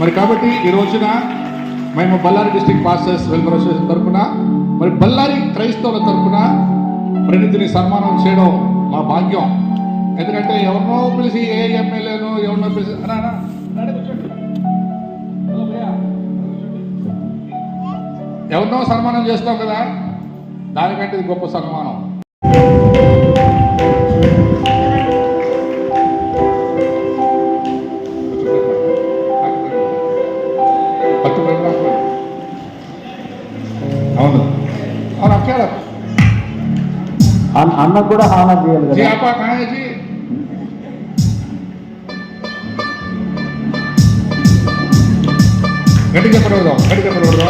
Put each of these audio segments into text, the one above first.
మరి కాబట్టి ఈ రోజున మేము Bellary district pastors welfare association తరఫున మరి బళ్ళారి క్రైస్తవుల తరఫున ప్రణితిని సన్మానం చేయడం మా భాగ్యం. ఎందుకంటే ఎవరినో పిలిచి ఏ ఎమ్మెల్యేనో ఎవరినో పిలిచి ఎవరినో సన్మానం చేస్తాం కదా దానికంటే ఇది గొప్ప సన్మానం. और आप क्या लगता अन्न ಕೂಡ ಹಾನ ಜೀಯಲ್ಲ जी आप कहां है जी ಗಡಿಗೆ ಬರೋದು ಗಡಿಗೆ ಬರೋದು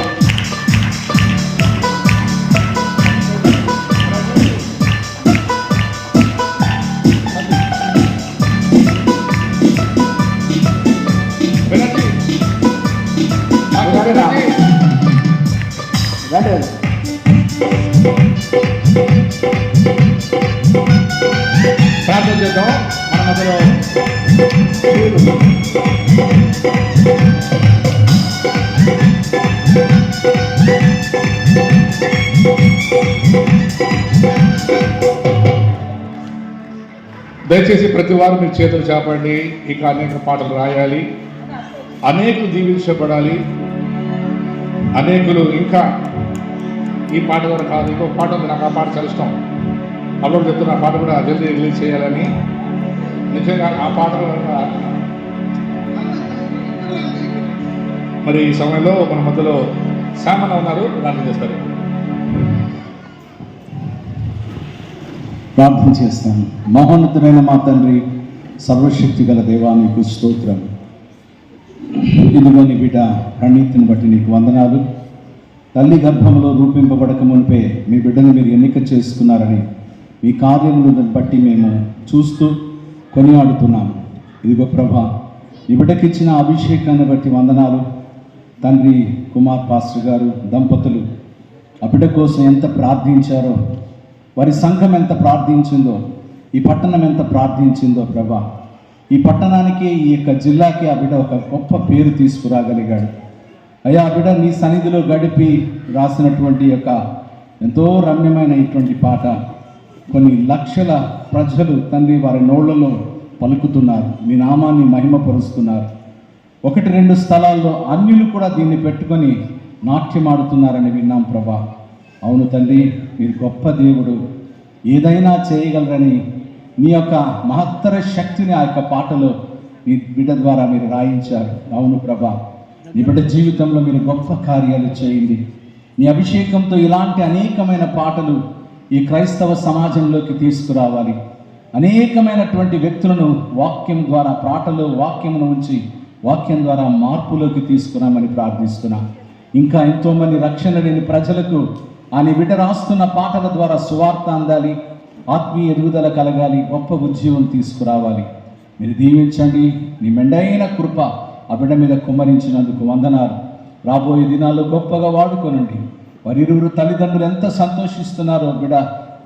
Gracias. మన మధ్యలో దయచేసి ప్రతి వారు మీ చేతులు చేపండి. ఇక అనేక పాటలు రాయాలి. అనేకులు దీవించబడాలి. అనేకులు ఇంకా ఈ పాట కూడా కాదు ఇంకో పాట ఉంది. నాకు ఆ పాట చాలా ఇష్టం. అప్పుడు చెప్తున్న పాట కూడా జల్దీ రిలీజ్ చేయాలని నిజంగా ఆ పాత్ర మరి ఈ సమయంలో మన మధ్యలో శామన ఉన్నారు ప్రార్థన చేస్తారు. ప్రార్థన చేస్తాను. మహోన్నతమైన మా తండ్రి సర్వశక్తి గల దేవానికి స్తోత్రం. ఇదిగోని బిడ్డ ప్రణీతిని బట్టి నీకు వందనాలు. తల్లి గర్భంలో రూపింపబడక మునిపే మీ బిడ్డను మీరు ఎన్నిక చేసుకున్నారని మీ కార్యములను బట్టి మేము చూస్తూ కొనియాడుతున్నాము ఇదిగో ప్రభా నీ అభిషేకాన్ని బట్టి వందనాలు. తండ్రి కుమార్ పాస్టర్ గారు దంపతులు ఆ బిడ్డ కోసం ఎంత ప్రార్థించారో వారి సంఘం ఎంత ప్రార్థించిందో ఈ పట్టణం ఎంత ప్రార్థించిందో ప్రభా ఈ పట్టణానికి ఈ యొక్క జిల్లాకి ఆ బిడ్డ ఒక గొప్ప పేరు తీసుకురాగలిగాడు. అయ్యా ఆ బిడ్డ నీ సన్నిధిలో గడిపి రాసినటువంటి యొక్క ఎంతో రమ్యమైన ఇటువంటి పాట కొన్ని లక్షల ప్రజలు తండ్రి వారి నోళ్ళలో పలుకుతున్నారు. మీ నామాన్ని మహిమపరుస్తున్నారు. ఒకటి రెండు స్థలాల్లో అన్యులు కూడా దీన్ని పెట్టుకొని నాట్యమాడుతున్నారని విన్నాం ప్రభా. అవును తండ్రి మీరు గొప్ప దేవుడు. ఏదైనా చేయగలరని మీ యొక్క మహత్తర శక్తిని ఆ యొక్క పాటలో మీ బిడ్డ ద్వారా మీరు రాయించారు. అవును ప్రభా. నీ బిడ్డ జీవితంలో మీరు గొప్ప కార్యాలు చేయండి. నీ అభిషేకంతో ఇలాంటి అనేకమైన పాటలు ఈ క్రైస్తవ సమాజంలోకి తీసుకురావాలి. అనేకమైనటువంటి వ్యక్తులను వాక్యం ద్వారా పాటలు వాక్యమును ఉంచి వాక్యం ద్వారా మార్పులోకి తీసుకురామని ప్రార్థిస్తున్నాం. ఇంకా ఎంతోమంది రక్షణ లేని ప్రజలకు ఆయన నీ రాస్తున్న పాటల ద్వారా సువార్త అందాలి ఆత్మీయ ఎదుగుదల కలగాలి గొప్ప ఉద్యోగం తీసుకురావాలి. మీరు దీవించండి. మీ మెండైన కృప ఆ బిడ్డ మీద కుమ్మరించినందుకు వందనాలు. రాబోయే దినాల్లో గొప్పగా వాడుకోనండి. వారిరువురు తల్లిదండ్రులు ఎంత సంతోషిస్తున్నారో బిడ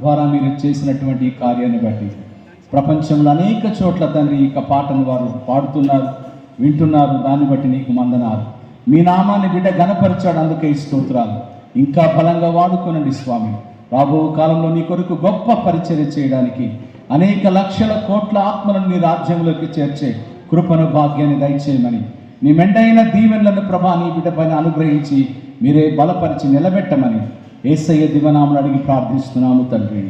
ద్వారా మీరు చేసినటువంటి ఈ కార్యాన్ని బట్టి. ప్రపంచంలో అనేక చోట్ల తండ్రి ఈ యొక్క పాటను వారు పాడుతున్నారు వింటున్నారు దాన్ని బట్టి నీకు మందనాలు మీ నామాన్ని బిడ్డ గణపరిచాడు అందుకే ఈ స్తోత్రాలు. ఇంకా బలంగా వాడుకోనండి స్వామి. రాబో కాలంలో నీ కొరకు గొప్ప పరిచర్య చేయడానికి అనేక లక్షల కోట్ల ఆత్మలను నీ రాజ్యంలోకి చేర్చే కృపను భాగ్యాన్ని దయచేయమని. నీ మెండైన దీవెనలను ప్రభా నీ బిడ్డ పైన అనుగ్రహించి మీరే బలపరిచి నిలబెట్టమని ఏసయ్య దివనామలు అడిగి ప్రార్థిస్తున్నాము తండ్రి.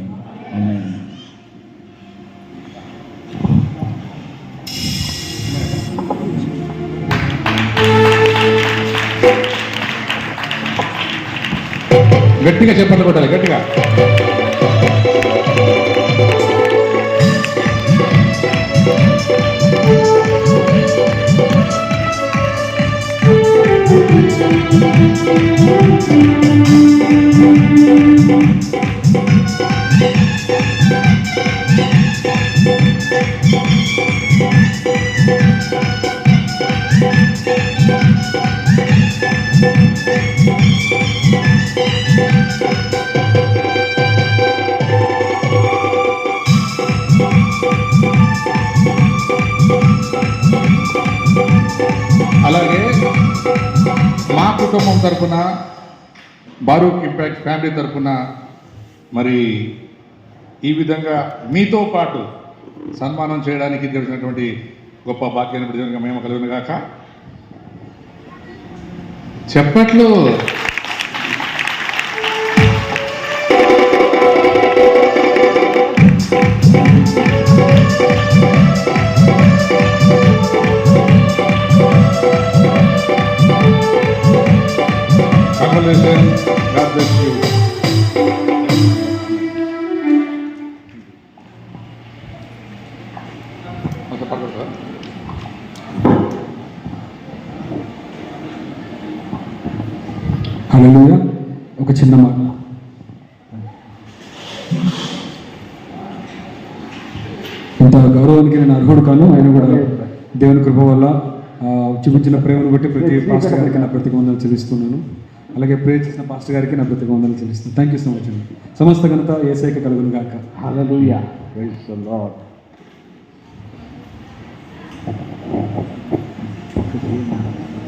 గట్టిగా చెప్పండి కొట్టాలి గట్టిగా. అలాగే మా కుటుంబం తరఫున బారూక్ ఇంపాక్ట్ ఫ్యామిలీ తరఫున మరి ఈ విధంగా మీతో పాటు సన్మానం చేయడానికి తెలిసినటువంటి గొప్ప భాగ్యాన్ని మేము కలిగిన గాక. చెప్పట్లు Congratulations. God bless you. అంత పక్కకు రా. హల్లెలూయా ఒక చిన్న మాట ఇంత గౌరవానికి నేను అర్హుడు కాను ఆయన కూడా దేవుని కృప వల్ల ఆ, చూపించిన ప్రేమను బట్టి ప్రతి పాస్టర్ గారికి నా ప్రతి వందలు చెల్లిస్తున్నాను అలాగే ప్రే చేసిన పాస్టర్ గారికి నా ప్రతి వందలు చెల్లిస్తాను థ్యాంక్ యూ సో మచ్ అండి సమస్త ఘనత ఏసైక కలుగును గాక. హల్లెలూయా Thank you.